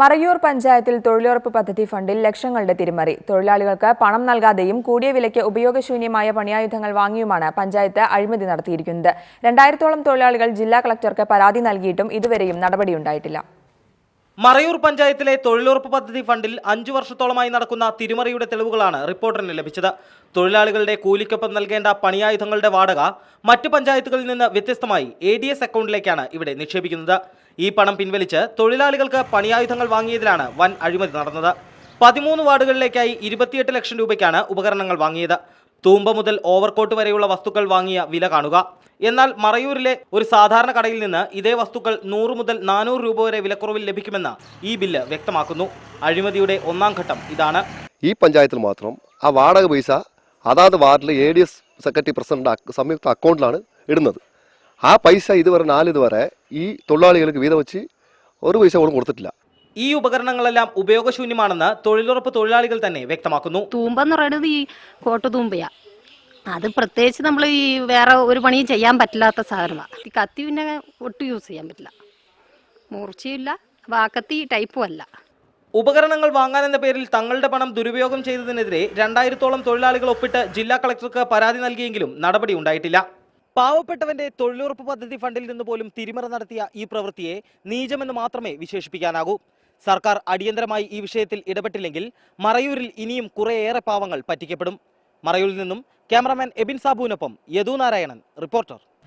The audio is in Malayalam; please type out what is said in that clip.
മറയൂർ പഞ്ചായത്തിൽ തൊഴിലുറപ്പ് പദ്ധതി ഫണ്ടിൽ ലക്ഷങ്ങളുടെ തിരിമറി. തൊഴിലാളികൾക്ക് പണം നൽകാതെയും കൂടിയ വിലയ്ക്ക് ഉപയോഗശൂന്യമായ പണിയായുധങ്ങൾ വാങ്ങിയുമാണ് പഞ്ചായത്ത് അഴിമതി നടത്തിയിരിക്കുന്നത്. രണ്ടായിരത്തോളം തൊഴിലാളികൾ ജില്ലാ കളക്ടർക്ക് പരാതി നൽകിയിട്ടും ഇതുവരെയും നടപടിയുണ്ടായിട്ടില്ല. മറയൂർ പഞ്ചായത്തിലെ തൊഴിലുറപ്പ് പദ്ധതി ഫണ്ടിൽ അഞ്ചു വർഷത്തോളമായി നടക്കുന്ന തിരിമറിയുടെ തെളിവുകളാണ് റിപ്പോർട്ടറിന് ലഭിച്ചത്. തൊഴിലാളികളുടെ കൂലിക്കൊപ്പം നൽകേണ്ട പണിയായുധങ്ങളുടെ വാടക മറ്റ് പഞ്ചായത്തുകളിൽ നിന്ന് വ്യത്യസ്തമായി എ അക്കൗണ്ടിലേക്കാണ് ഇവിടെ നിക്ഷേപിക്കുന്നത്. ഈ പണം പിൻവലിച്ച് തൊഴിലാളികൾക്ക് പണിയായുധങ്ങൾ വാങ്ങിയതിലാണ് വൻ അഴിമതി നടന്നത്. പതിമൂന്ന് വാർഡുകളിലേക്കായി ഇരുപത്തിയെട്ട് ലക്ഷം രൂപയ്ക്കാണ് ഉപകരണങ്ങൾ വാങ്ങിയത്. തൂമ്പ മുതൽ ഓവർകോട്ട് വരെയുള്ള വസ്തുക്കൾ വാങ്ങിയ വില കാണുക. എന്നാൽ മറയൂരിലെ ഒരു സാധാരണ കടയിൽ നിന്ന് ഇതേ വസ്തുക്കൾ നൂറ് മുതൽ നാനൂറ് രൂപ വരെ വിലക്കുറവിൽ ലഭിക്കുമെന്ന് ഈ ബില്ല് വ്യക്തമാക്കുന്നു. അഴിമതിയുടെ ഒന്നാം ഘട്ടം ഇതാണ്. ഈ പഞ്ചായത്തിൽ മാത്രം ആ വാടക പൈസ അതാത് വാർഡിലെ A D S secretary president സംയുക്ത അക്കൗണ്ടിലാണ് ഇടുന്നത്. ആ പൈസ ഇതുവരെ നാലിതുവരെ ഈ തൊഴിലാളികൾക്ക് വീതം വെച്ച് ഒരു പൈസ പോലും കൊടുത്തിട്ടില്ല. ഈ ഉപകരണങ്ങളെല്ലാം ഉപയോഗശൂന്യമാണെന്ന് തൊഴിലുറപ്പ് തൊഴിലാളികൾ തന്നെ വ്യക്തമാക്കുന്നു. തൂമ്പെന്ന് പറയുന്നത് ഈ കോട്ട തൂമ്പയാ. അത് പ്രത്യേകിച്ച് നമ്മൾ ഈ വേറെ ഒരു പണിയും ചെയ്യാൻ പറ്റില്ലാത്ത സാധനമാണ് ഈ കത്തി പിന്നെ ഒട്ടും യൂസ് ചെയ്യാൻ പറ്റില്ല. മൂർച്ചയില്ല വാക്കത്തി ടൈപ്പും അല്ല. ഉപകരണങ്ങൾ വാങ്ങാനെന്ന പേരിൽ തങ്ങളുടെ പണം ദുരുപയോഗം ചെയ്തതിനെതിരെ രണ്ടായിരത്തോളം തൊഴിലാളികൾ ഒപ്പിട്ട് ജില്ലാ കളക്ടർക്ക് പരാതി നൽകിയെങ്കിലും നടപടി ഉണ്ടായിട്ടില്ല. പാവപ്പെട്ടവന്റെ തൊഴിലുറപ്പ് പദ്ധതി ഫണ്ടിൽ നിന്ന് പോലും തിരിമറ നടത്തിയ ഈ പ്രവൃത്തിയെ നീചമെന്ന് മാത്രമേ വിശേഷിപ്പിക്കാനാകൂ. സർക്കാർ അടിയന്തരമായി ഈ വിഷയത്തിൽ ഇടപെട്ടില്ലെങ്കിൽ മറയൂരിൽ ഇനിയും കുറേയേറെ പാവങ്ങൾ പറ്റിക്കപ്പെടും. മറയൂരിൽ നിന്നും ക്യാമറാമാൻ എബിൻ സാബുവിനൊപ്പം യദു നാരായണൻ റിപ്പോർട്ടർ.